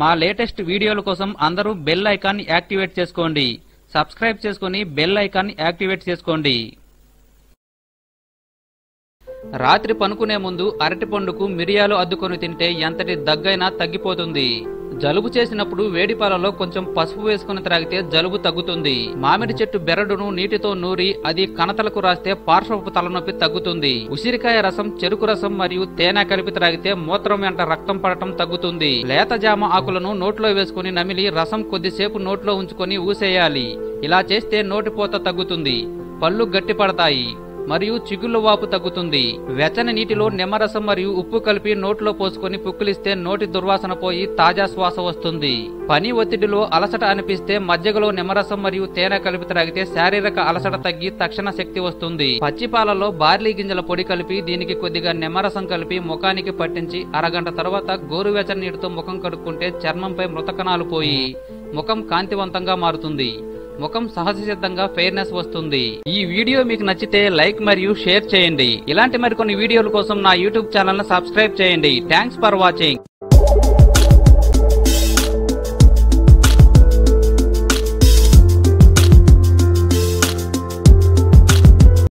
మా లేటెస్ట్ వీడియోల కోసం అందరూ బెల్ ఐకాన్ యాక్టివేట్ చేసుకోండి. సబ్స్క్రైబ్ చేసుకుని బెల్ ఐకాన్ యాక్టివేట్ చేసుకోండి. రాత్రి పనుకునే ముందు అరటిపండుకు మిరియాలు అద్దుకొని తింటే ఎంతటి దగ్గైనా తగ్గిపోతుంది. జలుబు చేసినప్పుడు వేడి పాలలో కొంచెం పసుపు వేసుకుని త్రాగితే జలుబు తగ్గుతుంది. మామిడి చెట్టు బెరడును నీటితో నూరి అది కణతలకు రాస్తే పార్శ్వపు తలనొప్పి తగ్గుతుంది. ఉసిరికాయ రసం చెరుకు రసం మరియు తేనె కలిపి త్రాగితే మూత్రం వెంట రక్తం పడటం తగ్గుతుంది. లేత జామ ఆకులను నోట్లో వేసుకుని నమిలి రసం కొద్దిసేపు నోట్లో ఉంచుకొని ఊసేయాలి. ఇలా చేస్తే నోటిపోత తగ్గుతుంది. పళ్ళు గట్టిపడతాయి. మరియు చిగుళ్ళ వాపు తగ్గుతుంది. వెచ్చని నీటిలో నిమ్మరసం మరియు ఉప్పు కలిపి నోట్లో పోసుకొని పుక్కిలిస్తే నోటి దుర్వాసన పోయి తాజా శ్వాస వస్తుంది. పని ఒత్తిడిలో అలసట అనిపిస్తే మజ్జిగలో నిమ్మరసం మరియు తేనె కలిపి త్రాగితే శారీరక అలసట తగ్గి తక్షణ శక్తి వస్తుంది. పచ్చిపాలలో బార్లీ గింజల పొడి కలిపి దీనికి కొద్దిగా నిమ్మరసం కలిపి ముఖానికి పట్టించి అరగంట తర్వాత గోరువెచ్చని నీటితో ముఖం కడుక్కుంటే చర్మంపై మృతకణాలు పోయి ముఖం కాంతివంతంగా మారుతుంది. ముఖం సహజ సిద్ధంగా ఫెయిర్నెస్ వస్తుంది. ఈ వీడియో మీకు నచ్చితే లైక్ మరియు షేర్ చేయండి. ఇలాంటి మరికొన్ని వీడియోల కోసం నా యూట్యూబ్ ఛానల్ సబ్స్క్రైబ్ చేయండి. Thanks for watching